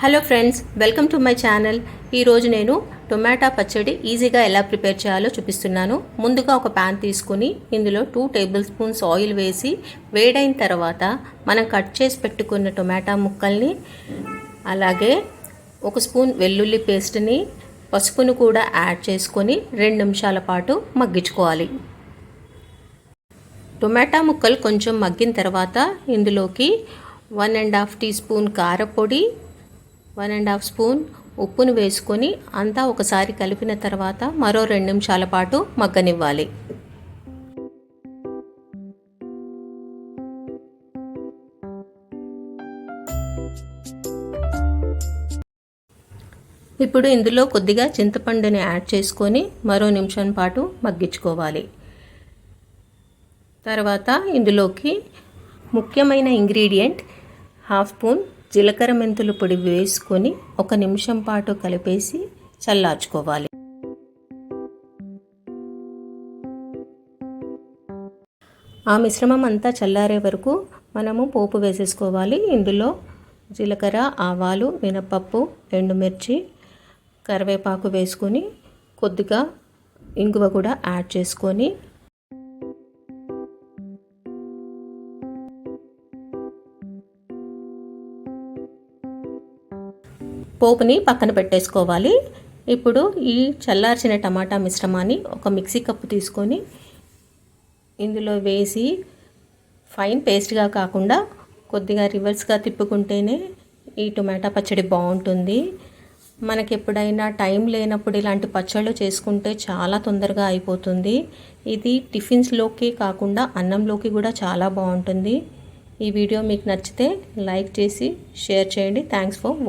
Hello friends welcome to my channel ఈరోజు నేను tomato పచ్చడి ఈజీగా ఎలా ప్రిపేర్ చేయాలో చూపిస్తున్నాను. ముందుగా ఒక ప్యాన్ తీసుకుని ఇందులో టూ టేబుల్ స్పూన్స్ ఆయిల్ వేసి వేడైన తర్వాత మనం కట్ చేసి పెట్టుకున్న టొమాటో ముక్కల్ని అలాగే ఒక స్పూన్ వెల్లుల్లి పేస్ట్ని పసుపును కూడా యాడ్ చేసుకొని రెండు నిమిషాల పాటు మగ్గించుకోవాలి. టొమాటో ముక్కలు కొంచెం మగ్గిన తర్వాత ఇందులోకి one and half tea spoon కారపొడి వన్ అండ్ హాఫ్ స్పూన్ ఉప్పును వేసుకొని అంతా ఒకసారి కలిపిన తర్వాత మరో రెండు నిమిషాల పాటు మగ్గనివ్వాలి. ఇప్పుడు ఇందులో కొద్దిగా చింతపండుని యాడ్ చేసుకొని మరో నిమిషం పాటు మగ్గించుకోవాలి. తర్వాత ఇందులోకి ముఖ్యమైన ఇంగ్రీడియంట్ హాఫ్ స్పూన్ జీలకర్ర మెంతుల పొడి వేసుకొని ఒక నిమిషం పాటు కలిపేసి చల్లార్చుకోవాలి. ఆ మిశ్రమం అంతా చల్లారే వరకు మనము పోపు వేసేసుకోవాలి. ఇందులో జీలకర్ర ఆవాలు మినపప్పు ఎండుమిర్చి కరివేపాకు వేసుకొని కొద్దిగా ఇంగువ కూడా యాడ్ చేసుకొని పోపుని పక్కన పెట్టేసుకోవాలి. ఇప్పుడు ఈ చల్లార్చిన టమాటా మిశ్రమాన్ని ఒక మిక్సీ కప్పు తీసుకొని ఇందులో వేసి ఫైన్ పేస్ట్గా కాకుండా కొద్దిగా రివర్స్గా తిప్పుకుంటేనే ఈ టొమాటో పచ్చడి బాగుంటుంది. మనకి ఎప్పుడైనా టైం లేనప్పుడు ఇలాంటి పచ్చళ్ళు చేసుకుంటే చాలా తొందరగా అయిపోతుంది. ఇది టిఫిన్స్లోకి కాకుండా అన్నంలోకి కూడా చాలా బాగుంటుంది. ఈ వీడియో మీకు నచ్చితే లైక్ చేసి షేర్ చేయండి. Thanks for watching